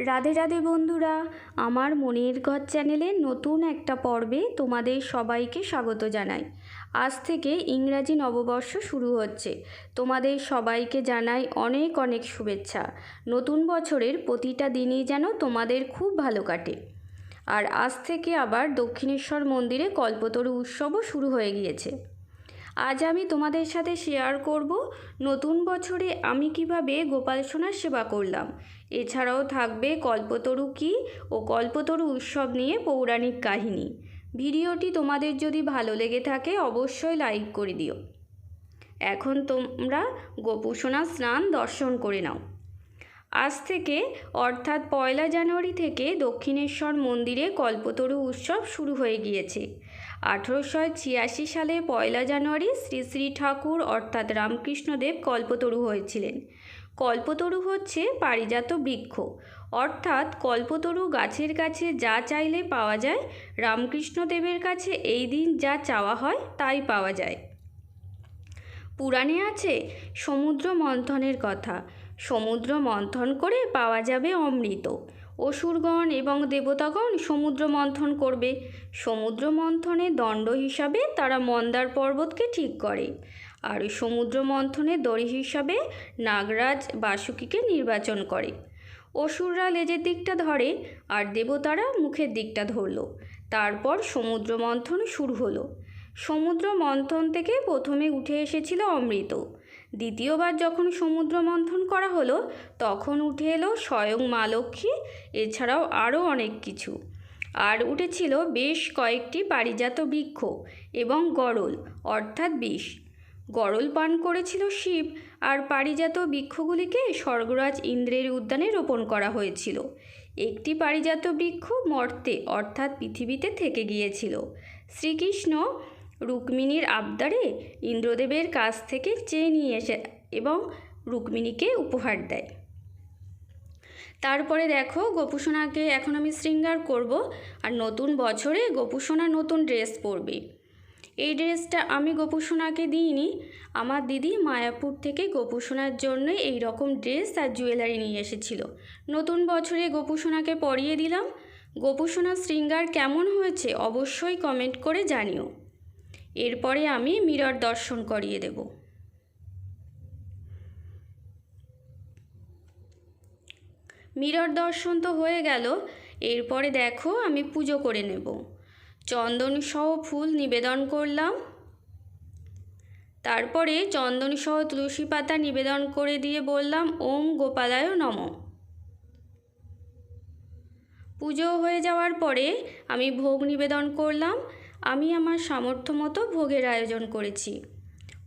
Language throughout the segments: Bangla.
রাধে রাধে বন্ধুরা, আমার মনের ঘর চ্যানেলের নতুন একটা পর্বে তোমাদের সবাইকে স্বাগত জানাই। আজ থেকে ইংরাজি নববর্ষ শুরু হচ্ছে। তোমাদের সবাইকে জানাই অনেক অনেক শুভেচ্ছা। নতুন বছরের প্রতিটা দিনই যেন তোমাদের খুব ভালো কাটে। আর আজ থেকে আবার দক্ষিণেশ্বর মন্দিরে কল্পতরু উৎসবও শুরু হয়ে গিয়েছে। আজ আমি তোমাদের সাথে শেয়ার করব নতুন বছরে আমি কীভাবে গোপাল সোনার সেবা করলাম। এছাড়াও থাকবে কল্পতরু কী ও কল্পতরু উৎসব নিয়ে পৌরাণিক কাহিনী। ভিডিওটি তোমাদের যদি ভালো লেগে থাকে অবশ্যই লাইক করে দিও। এখন তোমরা গোপুসোনা স্নান দর্শন করে নাও। আজ থেকে, অর্থাৎ পয়লা জানুয়ারি থেকে দক্ষিণেশ্বর মন্দিরে কল্পতরু উৎসব শুরু হয়ে গিয়েছে। আঠেরোশো ছিয়াশি সালে পয়লা জানুয়ারি শ্রী শ্রী ঠাকুর অর্থাৎ রামকৃষ্ণদেব কল্পতরু হয়েছিলেন। কল্পতরু হচ্ছে পারিজাত বৃক্ষ। অর্থাৎ কল্পতরু গাছের কাছে যা চাইলে পাওয়া যায়, রামকৃষ্ণদেবের কাছে এই দিন যা চাওয়া হয় তাই পাওয়া যায়। পুরাণে আছে, সমুদ্র মন্থনের কথা। সমুদ্র মন্থন করে পাওয়া যাবে অমৃত। অসুরগণ এবং দেবতাগণ সমুদ্র মন্থন করবে। সমুদ্র মন্থনের দণ্ড হিসাবে তারা মন্দার পর্বতকে ঠিক করে। আর সমুদ্র মন্থনের দড়ি হিসাবে নাগরাজ বাসুকীকে নির্বাচন করে। অসুররা লেজের দিকটা ধরে আর দেবতারা মুখের দিকটা ধরল। তারপর সমুদ্র মন্থন শুরু হলো। সমুদ্র মন্থন থেকে প্রথমে উঠে এসেছিল অমৃত। দ্বিতীয়বার যখন সমুদ্র মন্থন করা হলো, তখন উঠে এলো স্বয়ং মা লক্ষ্মী, এছাড়াও আরও অনেক কিছু। আর উঠেছিল বেশ কয়েকটি পারিজাত বৃক্ষ এবং গরল, অর্থাৎ বিষ। গরল পান করেছিল শিব, আর পারিজাত বৃক্ষগুলিকে স্বর্গরাজ ইন্দ্রের উদ্যানে রোপণ করা হয়েছিল। একটি পারিজাত বৃক্ষ মর্তে, অর্থাৎ পৃথিবীতে থেকে গিয়েছিল। শ্রীকৃষ্ণ রুক্মিণীর আবদারে ইন্দ্রদেবের কাছ থেকে চেয়ে নিয়ে এসে এবং রুক্মিণীকে উপহার দেয়। তারপরে দেখো, গোপুসোনাকে এখন আমি শৃঙ্গার করব আর নতুন বছরে গোপুসোনা নতুন ড্রেস পরবে। এই ড্রেসটা আমি গোপুসোনাকে দিইনি, আমার দিদি মায়াপুর থেকে গোপুসোনার জন্য এই রকম ড্রেস আর জুয়েলারি নিয়ে এসেছিল। নতুন বছরে গোপুসোনাকে পরিয়ে দিলাম। গোপুসোনার শৃঙ্গার কেমন হয়েছে অবশ্যই কমেন্ট করে জানিও। এরপরে আমি মিরর দর্শন করিয়ে দেব। মিরর দর্শন তো হয়ে গেল, এরপরে দেখো আমি পুজো করে নেব। চন্দন সহ ফুল নিবেদন করলাম। তারপরে চন্দন সহ তুলসী পাতা নিবেদন করে দিয়ে বললাম, ওম গোপালায় নম। পুজো হয়ে যাওয়ার পরে আমি ভোগ নিবেদন করলাম। আমি আমার সামর্থ্য মতো ভোগের আয়োজন করেছি।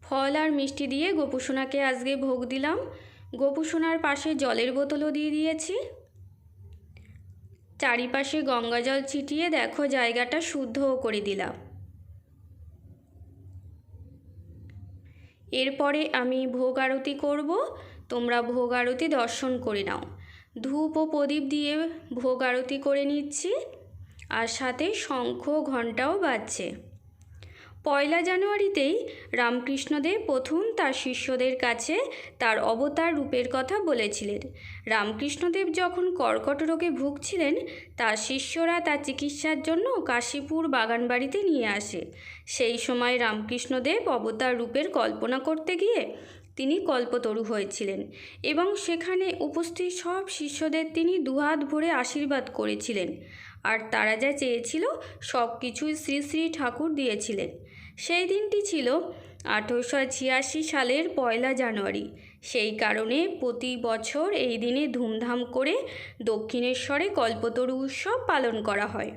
ফল আর মিষ্টি দিয়ে গোপুসোনাকে আজকে ভোগ দিলাম। গোপুসোনার পাশে জলের বোতলও দিয়ে দিয়েছি। চারিপাশে গঙ্গা জল ছিটিয়ে দেখো জায়গাটা শুদ্ধও করে দিলাম। এরপরে আমি ভোগ আরতি করব। তোমরা ভোগ আরতি দর্শন করে নাও। ধূপ ও প্রদীপ দিয়ে ভোগ আরতি করে নিচ্ছি। আর সাথে শঙ্খ ঘণ্টাও বাজছে। পয়লা জানুয়ারিতেই রামকৃষ্ণদেব প্রথম তার শিষ্যদের কাছে তার অবতার রূপের কথা বলেছিলেন। রামকৃষ্ণদেব যখন কর্কট রোগে ভুগছিলেন, তার শিষ্যরা তার চিকিৎসার জন্য কাশীপুর বাগানবাড়িতে নিয়ে আসে। সেই সময় রামকৃষ্ণদেব অবতার রূপের কল্পনা করতে গিয়ে তিনি কল্পতরু হয়েছিলেন এবং সেখানে উপস্থিত সব শিষ্যদের তিনি দুহাত ভরে আশীর্বাদ করেছিলেন। আর তারা যা চেয়েছিল সব কিছুই শ্রী শ্রী ঠাকুর দিয়েছিলেন। সেই দিনটি ছিল আঠেরোশো ছিয়াশি সালের পয়লা জানুয়ারি। সেই কারণে প্রতি বছর এই দিনে ধুমধাম করে দক্ষিণেশ্বরে কল্পতরু উৎসব পালন করা হয়।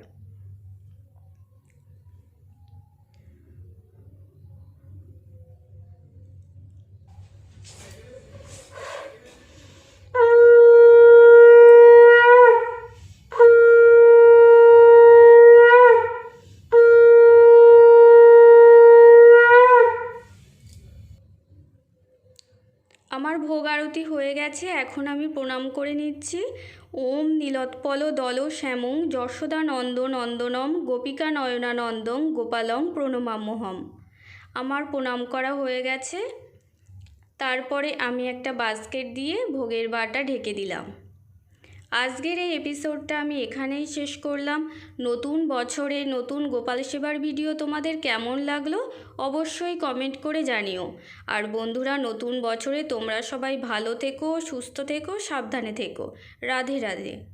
আমার ভোগ আরতি হয়ে গেছে, এখন আমি প্রণাম করে নিচ্ছি। ওম নীলোৎপল দল শ্যামং যশোদা নন্দ নন্দনম গোপিকা নয়না নন্দং গোপালং প্রণমামোহম। আমার প্রণাম করা হয়ে গেছে। তারপরে আমি একটা বাস্কেট দিয়ে ভোগের বাটা ঢেকে দিলাম। আজকের এই এপিসোডটা আমি এখানেই শেষ করলাম। নতুন বছরে নতুন গোপাল সেবার ভিডিও তোমাদের কেমন লাগল অবশ্যই কমেন্ট করে জানিও। আর বন্ধুরা, নতুন বছরে তোমরা সবাই ভালো থেকো, সুস্থ থেকো, সাবধানে থেকো। রাধে রাধে।